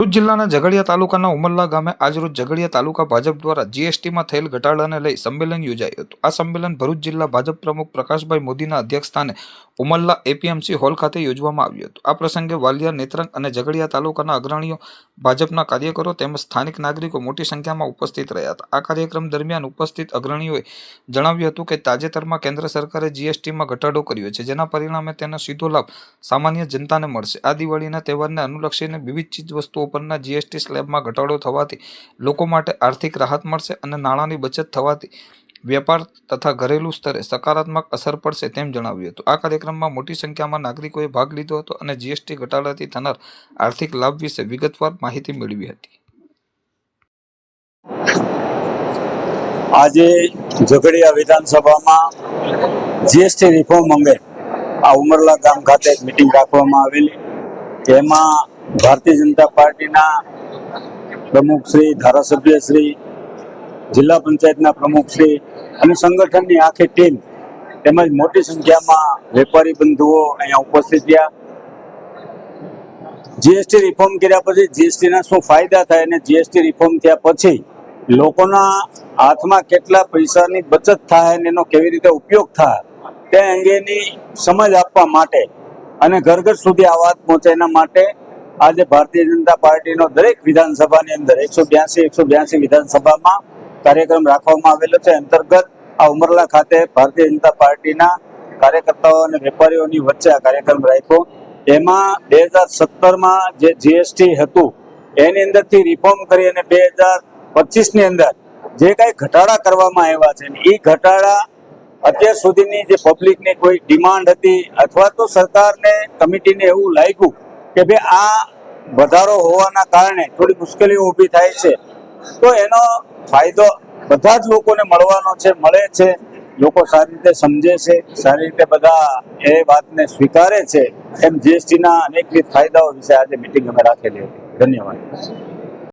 ભરૂચ જિલ્લાના ઝઘડિયા તાલુકાના ઉમરલા ગામે આજરોજ ઝઘડિયા તાલુકા ભાજપ દ્વારા જીએસટીમાં થયેલ ઘટાડાને લઈ સંમેલન યોજાયું હતું. આ સંમેલન ભરૂચ જિલ્લા ભાજપ પ્રમુખ પ્રકાશભાઈ મોદીના અધ્યક્ષસ્થાને ઉમરલા એપીએમસી હોલ ખાતે યોજવામાં આવ્યું હતું. આ પ્રસંગે વાલિયા, નેત્રંગ અને ઝઘડિયા તાલુકાના અગ્રણીઓ, ભાજપના કાર્યકરો તેમજ સ્થાનિક નાગરિકો મોટી સંખ્યામાં ઉપસ્થિત રહ્યા હતા. આ કાર્યક્રમ દરમિયાન ઉપસ્થિત અગ્રણીઓએ જણાવ્યું હતું કે તાજેતરમાં કેન્દ્ર સરકારે જીએસટીમાં ઘટાડો કર્યો છે, જેના પરિણામે તેનો સીધો લાભ સામાન્ય જનતાને મળશે. આ દિવાળીના તહેવારને અનુલક્ષીને વિવિધ ચીજ વસ્તુઓ પરના જીએસટી સ્લેબમાં ઘટાડો થવાથી લોકો માટે આર્થિક રાહત મળશે અને નાણાંની બચત થવાથી વેપાર તથા ઘરેલું સ્તરે સકારાત્મક અસર પડશે તેમ જણાવ્યું હતું. આ કાર્યક્રમમાં મોટી સંખ્યામાં નાગરિકોએ ભાગ લીધો હતો અને જીએસટી ઘટાડાથી થનાર આર્થિક લાભ વિશે વિગતવાર માહિતી મેળવી હતી. આજે ઝઘડિયા વિધાનસભામાં જીએસટી રિફોર્મ અંગે આ ઉમરલા ગામ ખાતે મિટિંગ રાખવામાં આવેલી. જેમાં ભારતીય જનતા પાર્ટીના પ્રમુખ શ્રી, ધારાસભ્ય શ્રી, જિલ્લા પંચાયતના પ્રમુખ શ્રી અને સંગઠનની આખી ટીમ તેમજ મોટી સંખ્યામાં વેપારી બંધુઓ અહીંયા ઉપસ્થિત રહ્યા જીએસટી રિફોર્મ કર્યા પછી જીએસટીના શું ફાયદા થાય અને જીએસટી રિફોર્મ થયા પછી લોકોના હાથમાં કેટલા પૈસાની બચત થાય અને એનો કેવી રીતે ઉપયોગ થાય તે અંગેની સમજ આપવા માટે અને ઘર ઘર સુધી આ વાત પહોંચે એના માટે આજે ભારતીય જનતા પાર્ટીનો દરેક વિધાનસભાની અંદર એકસો બ્યાસી એકસો બ્યાસી વિધાનસભામાં કાર્યક્રમ રાખવામાં આવેલો છે. અંતર્ગત આ ઉમરલા ખાતે ભારતીય જનતા પાર્ટીના કાર્યકર્તાઓ અને વેપારીઓની વચ્ચે આ કાર્યક્રમ રાખ્યો. એમાં બે હજાર સત્તરમાં જે જીએસટી હતું, એની અંદરથી રિફોર્મ કરી અને બે હજાર પચીસની અંદર જે કાંઈ ઘટાડા કરવામાં આવ્યા છે એ ઘટાડા અત્યાર સુધીની જે પબ્લિકની કોઈ ડિમાન્ડ હતી અથવા તો સરકારને કમિટીને એવું લાગ્યું કે ભાઈ આ વધારો હોવાના કારણે થોડી મુશ્કેલીઓ ઊભી થાય છે. તો એનો ફાયદો બધા જ લોકોને મળવાનો છે, મળે છે. લોકો સારી રીતે સમજે છે, સારી રીતે બધા એ વાતને સ્વીકારે છે. એમ જીએસટીના અનેકવિધ ફાયદાઓ વિશે આજે મિટિંગ અમે રાખેલી હતી. ધન્યવાદ.